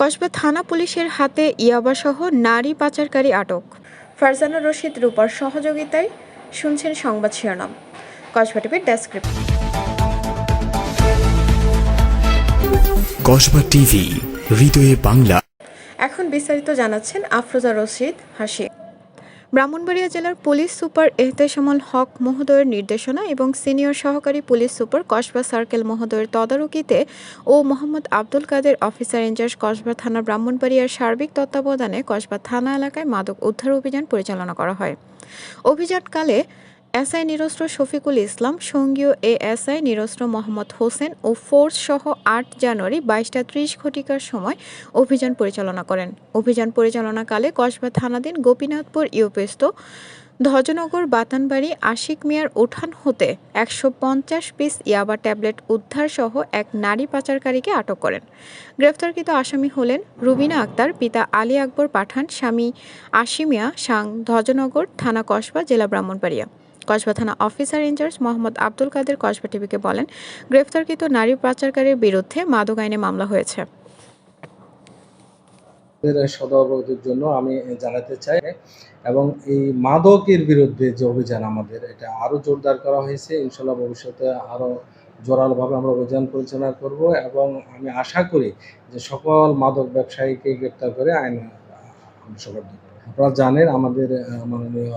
কসবা থানা পুলিশের হাতে ইয়াবাসহ নারী পাচারকারী আটক। ফারজানা রশিদ রূপার সহযোগিতায় শুনছেন সংবাদ শিরোনাম। কসবা টিভির ডেস্ক রিপোর্ট। কসবা টিভি হৃদয়ে বাংলা। এখন বিস্তারিত জানাচ্ছেন আফরোজা রশিদ হাসি। ব্রাহ্মণবাড়িয়া জেলার পুলিশ সুপার এহতেশামুল হক মহোদয়ের নির্দেশনা এবং সিনিয়র সহকারী পুলিশ সুপার কসবা সার্কেল মহোদয়ের তদারকিতে ও Mohammad Abdul Kader officer in charge Kasba থানা ব্রাহ্মণবাড়িয়ার সার্বিক তত্ত্বাবধানে কসবা থানা এলাকায় মাদক উদ্ধার অভিযান পরিচালনা করা হয়। অভিযানকালে এসআই নিরস্ত্র শফিকুল ইসলাম সঙ্গীয় এএসআই নিরস্ত্র মোহাম্মদ হোসেন ও ফোর্স সহ আট জানুয়ারি বাইশটা ত্রিশ ঘটিকার সময় অভিযান পরিচালনা করেন। অভিযান পরিচালনাকালে কসবা থানাধীন গোপীনাথপুর ইউপেস্ত ধ্বজনগর বাতানবাড়ি আশিক মিয়ার উঠান হতে একশো পঞ্চাশ পিস ইয়াবা ট্যাবলেট উদ্ধার সহ এক নারী পাচারকারীকে আটক করেন। গ্রেফতারকৃত আসামি হলেন রুবিনা আক্তার, পিতা আলী আকবর পাঠান, স্বামী আশিমিয়া সাং ধ্বজনগর থানা কসবা, জেলা ব্রাহ্মণবাড়িয়া। কসবা থানা অফিসার ইনচার্জ মোহাম্মদ আব্দুল কাদের কসবা টিভিকে বলেন, গ্রেফতারকৃত নারী পাচারকারীর বিরুদ্ধে মাদক আইনে মামলা হয়েছে। জন্য আমি জানাতে চাই এবং এই মাদকের বিরুদ্ধে যে অভিযান আমাদের, এটা আরও জোরদার করা হয়েছে। ইনশাল্লাহ ভবিষ্যতে আরও জোরালোভাবে আমরা অভিযান পরিচালনা করব এবং আমি আশা করি যে সকল মাদক ব্যবসায়ীকে গ্রেপ্তার করে আইন আপনারা জানেন আমাদের মাননীয়